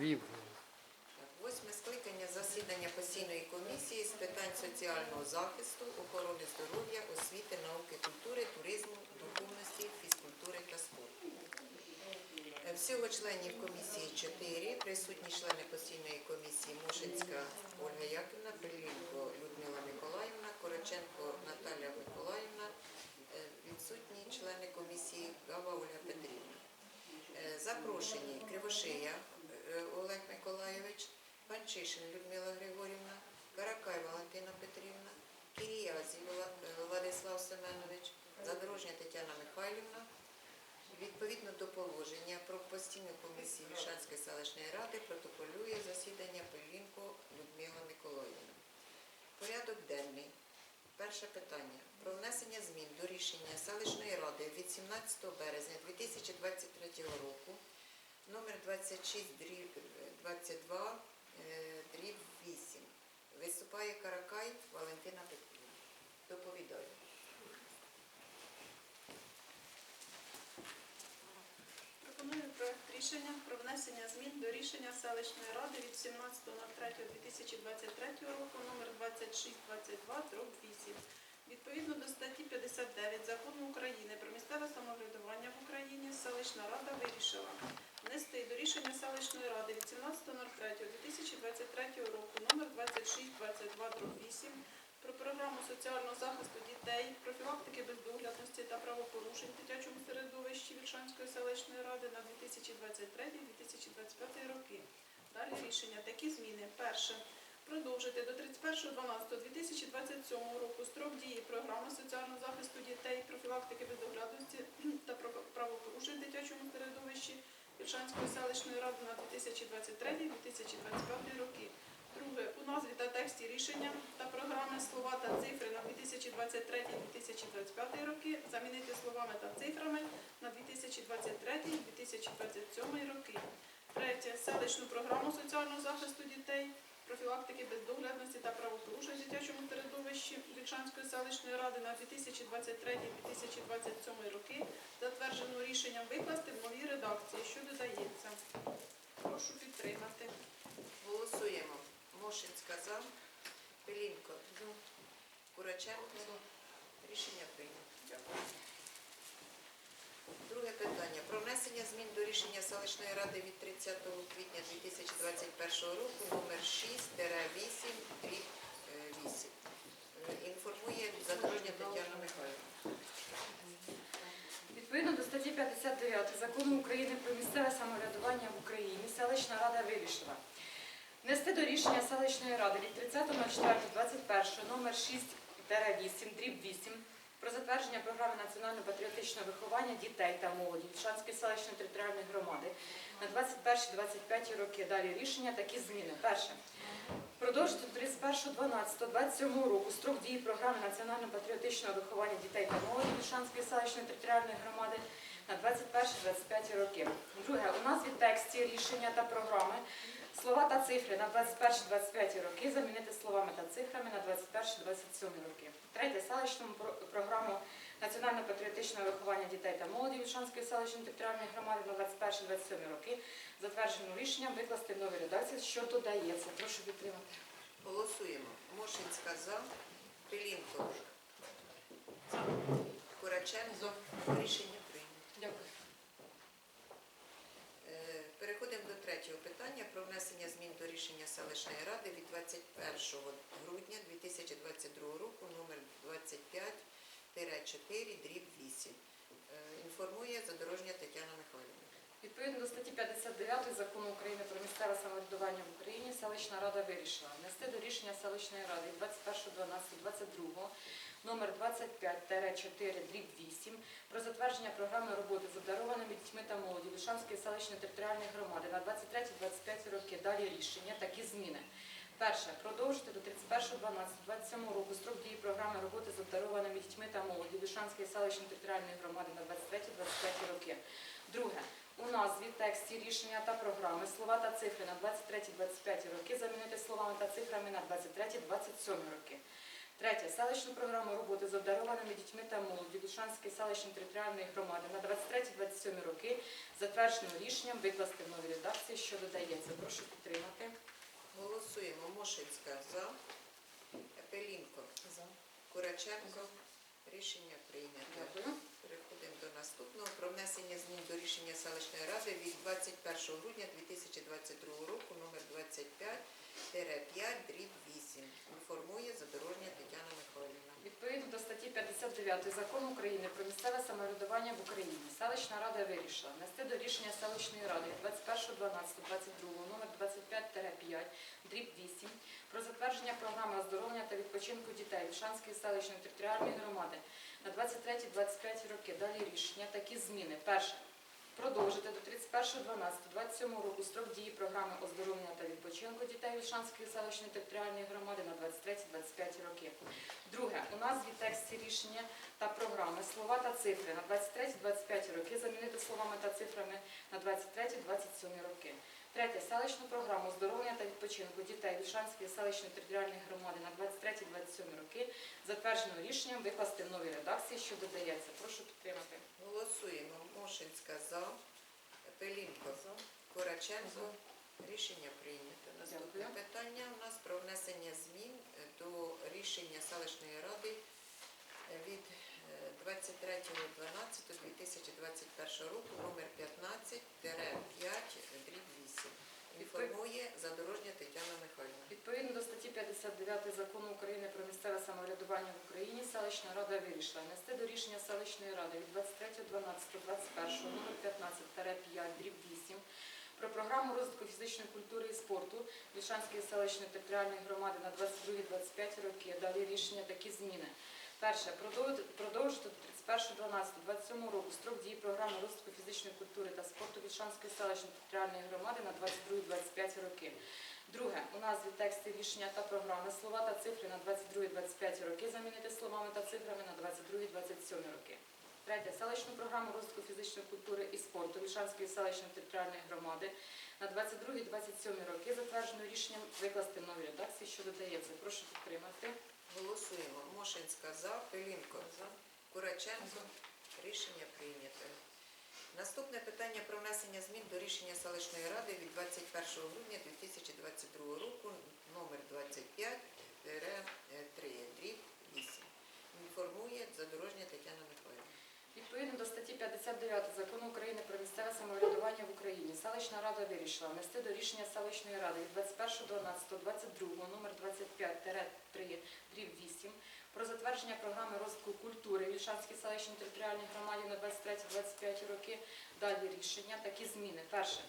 Вів. Восьме скликання засідання постійної комісії з питань соціального захисту, охорони здоров'я, освіти, науки, культури, туризму, духовності, фізкультури та спорту. Е, Всього членів комісії чотири. Присутні члени постійної комісії Мушинська Ольга Яківна, Прилівко Людмила Миколаївна, Короченко Наталя Миколаївна, е, відсутні члени комісії Гава Ольга Петрівна. Е, Запрошені Кривошия Олег Миколайович, Панчишин Людмила Григорівна, Каракай Валентина Петрівна, Кіріязі Владислав Семенович, Задорожня Тетяна Михайлівна. Відповідно до положення про постійну комісію Вільшанської селищної ради протоколює засідання Пилінко Людмила Миколаївна. Порядок денний. Перше питання про внесення змін до рішення селищної ради від 17 березня 2023 року номер 26 дріб 22 е, дріб 8. Виступає Каракай Валентина Петрівна. Доповідаю. Пропоную проект рішення про внесення змін до рішення селищної ради від 17.03.2023 року номер 2622 дроб 8. Відповідно до статті 59 Закону України про місцеве самоврядування в Україні селищна рада вирішила внести до рішення селищної ради від 17.03.2023 року номер 2622-8 про програму соціального захисту дітей, профілактики бездоглядності та правопорушень в дитячому середовищі Вільшанської селищної ради на 2023-2025 роки. Далі рішення. Такі зміни. Перше. Продовжити до 31.12.2027 року строк дії програми соціального захисту дітей, профілактики бездоглядності та правопорушень в дитячому середовищі Вільшанської селищної ради на 2023-2025 роки. Друге, у назві та тексті рішення та програми слова та цифри на 2023-2025 роки замінити словами та цифрами на 2023-2027 роки. Третє, селищну програму соціального захисту дітей, профілактики бездоглядності та правопорушень в дитячому середовищі Вільшанської селищної ради на 2023-2027 роки, затверджену рішенням викласти в новій редакції, що додається. Прошу підтримати. Голосуємо. Мошинська за. Пилінко. Кураченко. Рішення прийнято. Дякую. Друге питання. Про внесення змін до рішення селищної ради від 30 квітня 2021 року номер 6-8 дріб 8. Інформує задорожня Тетяна Михайлівна. Відповідно до статті 59 Закону України про місцеве самоврядування в Україні селищна рада вирішила внести до рішення селищної ради від 30.04.21 номер 6-8 дріб 8 про затвердження програми національно-патріотичного виховання дітей та молоді Шанської селищної територіальної громади на 21-25 роки. Далі рішення такі зміни. Перше. Продовжити 31.12.27 року строк дії програми національно-патріотичного виховання дітей та молоді Вільшанської селищної територіальної громади на 21-25 роки. Друге, у назві тексті рішення та програми слова та цифри на 21-25 роки замінити словами та цифрами на 21-27 роки. Третє, селищну про- програму національно-патріотичного виховання дітей та молоді Вільшанської селищної територіальної громади на 21-27 роки затвердженим рішенням викласти в новій редакції, що додається. Прошу підтримати. Голосуємо. Мошинська за. Пилінко. Кураченко. Рішення прийнято. Дякую. Е, Переходимо до третього питання про внесення змін до рішення селищної ради від 21 грудня 2022 року номер 25-4 дріб 8. Е, Інформує задорожня Тетяна Михайлівна. Відповідно до статті 59 Закону України про місцеве самоврядування в Україні селищна рада вирішила внести до рішення селищної ради 21.12.22 номер 25-4 дріб 8 про затвердження програми роботи з обдарованими дітьми та молоді Лишанської селищної територіальної громади на 23-25 роки. Далі рішення такі зміни. Перше. Продовжити до 31.12.27 року строк дії програми роботи з обдарованими дітьми та молоді Лишанської селищної територіальної громади на 23-25 роки. Друге. У назві, тексті рішення та програми слова та цифри на 23-25 роки замінити словами та цифрами на 23-27 роки. Третє. Селищну програму роботи з обдарованими дітьми та молоддю Душанської селищної територіальної громади на 23-27 роки затверджено рішенням викласти в новій редакції, що додається. Прошу підтримати. Голосуємо. Мошинська за. Пелінко. Кураченко. Рішення прийнято. Переходимо до наступного. Про внесення змін до рішення селищної ради від 21 грудня 2022 року номер 25 5 дріб 8. Інформує задорожня Тетяна Михайлівна. Відповідно до статті 59 Закону України про місцеве самоврядування в Україні, селищна рада вирішила внести до рішення селищної ради 21.12.22 номер 25-5 дріб 8 про затвердження програми оздоровлення та відпочинку дітей Вільшанської селищної територіальної на 23-25 роки. Далі рішення такі зміни. Перше. Продовжити до 31.12.27 року строк дії програми оздоровлення та відпочинку дітей Вільшанської селищної територіальної громади на 23-25 роки. Друге, у назві тексті рішення та програми слова та цифри на 23-25 роки замінити словами та цифрами на 23-27 роки. Третє, селищну програму оздоровлення відпочинку дітей Вільшанської селищної територіальної громади на 23-27 роки затверджено рішенням викласти в новій редакції, що додається. Прошу підтримати. Голосуємо. Мошинська за. Пелінко. за, Кораченко. Рішення прийнято. Наступне Дякую. питання у нас про внесення змін е, до рішення селищної ради е, від е, 23.12.2021 року номер 15 5 дріб 8. Інформує задорожня Тетяна Михайлівна. Відповідно до статті 59 Закону України про місцеве самоврядування в Україні, селищна рада вирішила нести до рішення селищної ради від 23.12.21 номер 15 дріб 8 про програму розвитку фізичної культури і спорту Лішанської селищної територіальної громади на 22-25 роки. дали рішення такі зміни. Перше, продовжити до 31.12.27 року строк дії програми розвитку фізичної культури та спорту Вільшанської селищної територіальної громади на 22-25 роки. Друге, у назві тексті рішення та програми слова та цифри на 22-25 роки замінити словами та цифрами на 22-27 роки. Третє, селищну програму розвитку фізичної культури і спорту Вільшанської селищної територіальної громади на 22-27 роки затверджено рішенням викласти в новій редакції, що додається. Прошу підтримати. Голосуємо. Мошинська за. Пелінко. Кураченко. Рішення прийнято. Наступне питання про внесення змін до рішення селищної ради від 21 грудня 2022 року номер 25 3 дріб 8. Інформує задорожня Тетяна Михайлівна. Відповідно до статті 59 Закону України про місцеве самоврядування в Україні, селищна рада вирішила внести до рішення селищної ради від 21.12.22 номер 25-3 дріб 8 про затвердження програми розвитку культури Вільшанській селищній територіальній громаді на 23-25 роки. Далі рішення такі зміни. Перше.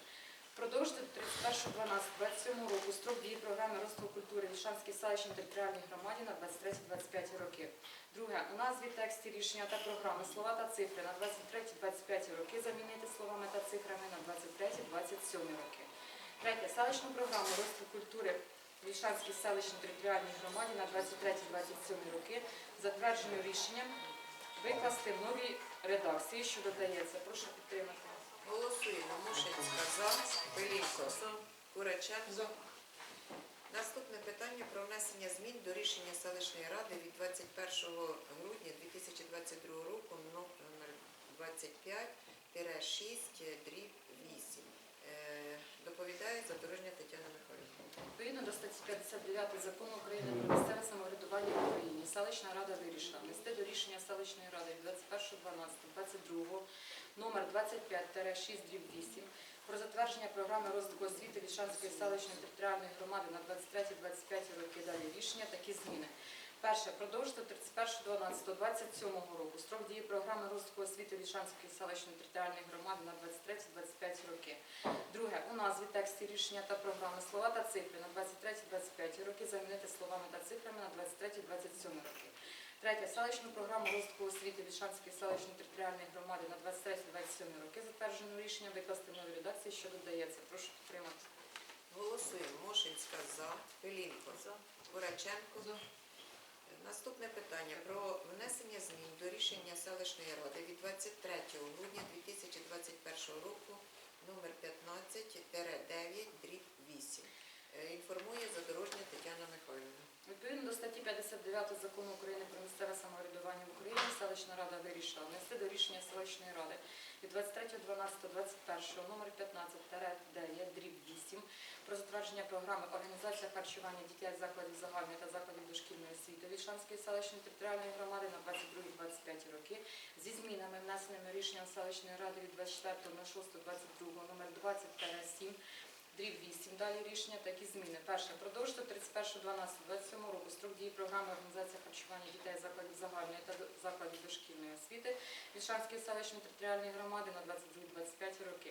Продовжити до 31.12.27 року строк дії програми розвитку культури Вільшанській селищній територіальній громаді на 23-25 роки. Друге, у назві тексті рішення та програми слова та цифри на 23-25 роки замінити словами та цифрами на 23-27 роки. Третє, селищну програму розвитку культури Вільшанській селищній територіальній громаді на 23-27 роки затвердженим рішенням викласти в новій редакції, що додається. Прошу підтримати. Голосуємо. Мошинська за. Пелінко. Кураченко. Наступне питання про внесення змін до рішення селищної ради від 21 грудня 2022 року номер 25 6 дріб 8. Е, Доповідає задорожня Тетяна. Відповідно до статті 59 Закону України про місцеве самоврядування в Україні, селищна рада вирішила внести до рішення селищної ради від 21.12.22 номер 25-6 8 про затвердження програми розвитку освіти Лішанської селищної територіальної громади на 23-25 роки. Далі рішення такі зміни. Перше, продовжити 31.12.27 року строк дії програми розвитку освіти Вільшанської селищної територіальної громади на 23-25 роки. Друге, у назві тексті рішення та програми слова та цифри на 23-25 роки замінити словами та цифрами на 23-27 роки. Третє, селищну програму розвитку освіти Вільшанської селищної територіальної громади на 23-27 роки затверджено рішення викласти в новій редакції, що додається. Прошу підтримати. Голосуємо. Мошинська за. Пелінко. Кураченко. Наступне питання про внесення змін до рішення селищної ради від 23 грудня 2021 року номер 15 дріб 8. Е, Інформує Михайлівна. Відповідно до статті 59 закону України про місцеве самоврядування в Україні селищна рада вирішила внести до рішення селищної ради від 23.12.21 номер 15 дріб 8 про затвердження програми організація харчування дітей закладів загальної та закладів дошкільної освіти Вільшанської селищної територіальної громади на 22-25 роки зі змінами, внесеними рішенням селищної ради від 24.06.22 номер 20 7 дріб 8. Далі рішення такі зміни. Перше. Продовжити 31.12.27 року строк дії програми організації харчування дітей закладів загальної та закладів дошкільної освіти Вільшанської селищної територіальної громади на 22-25 роки.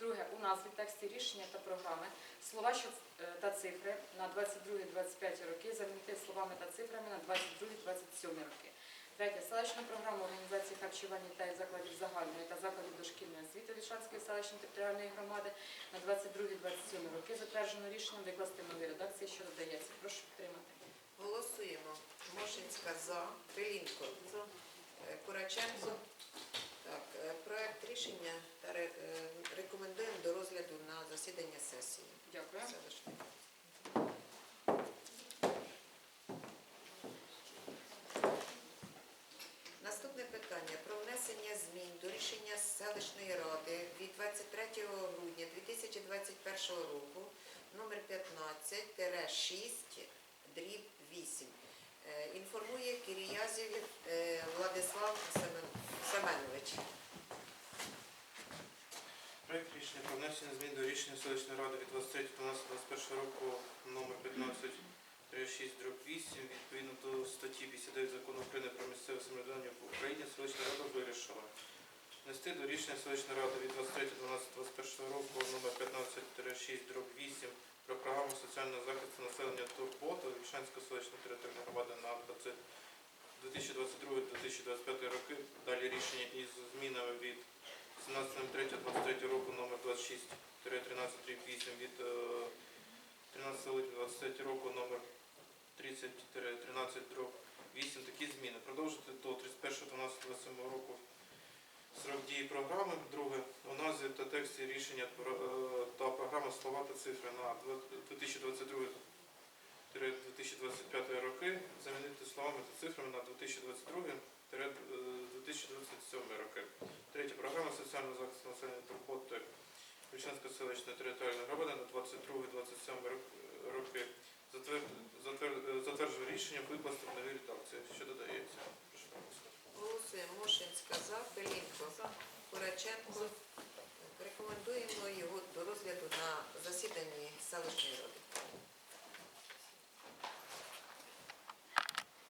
Друге. У назві тексті рішення та програми слова е, та цифри на 22-25 роки замінити словами та цифрами на 22-27 роки. Третє. Селищну програму організації харчування дітей закладів загальної та закладів дошкільної освіти Вільшанської селищної територіальної громади на 22-27 роки затверджено рішенням викласти в новій редакції, що додається. Прошу підтримати. Голосуємо. Мошинська за. Пилінко. Е, Кураченко. Так, е, проект рішення та е, рекомендуємо до розгляду на засідання сесії. Дякую. Селищної. Наступне питання про внесення змін до рішення селищної ради від 23 грудня 2021 року номер 15-6 дріб 8. Е, Інформує Кіріязів е, Владислав Семенович. Проект рішення про внесення змін до рішення селищної ради від 23.12.21 року номер 1536 дроб 8 відповідно до статті 59 закону України про місцеве самоврядування в Україні селищна рада вирішила внести до рішення селищної ради від 23.12.21 року номер 1536 дроб 8 про програму соціального захисту населення турбота Вільшанської селищної територіальної громади на 2022-2025 роки. Далі рішення із змінами від 17.03.23 року номер 26 13 8 від е, 13 липня 23 року номер 30 13 8 такі зміни. Продовжити до 31.12.27 року срок дії програми. Друге, у назві та тексті рішення е, та програми слова та цифри на 2022 2025 роки замінити словами та цифрами на 2022 2027 роки. Третє. Програма соціального захисту населення турботи Вільшанської селищної територіальної громади на 22-27 роки. Затвер- затвер- Затверджує рішення викласти в новій редакції. Що додається? Мошин сказав, Белінко, Кураченко. Рекомендуємо його до розгляду на засіданні селищної ради.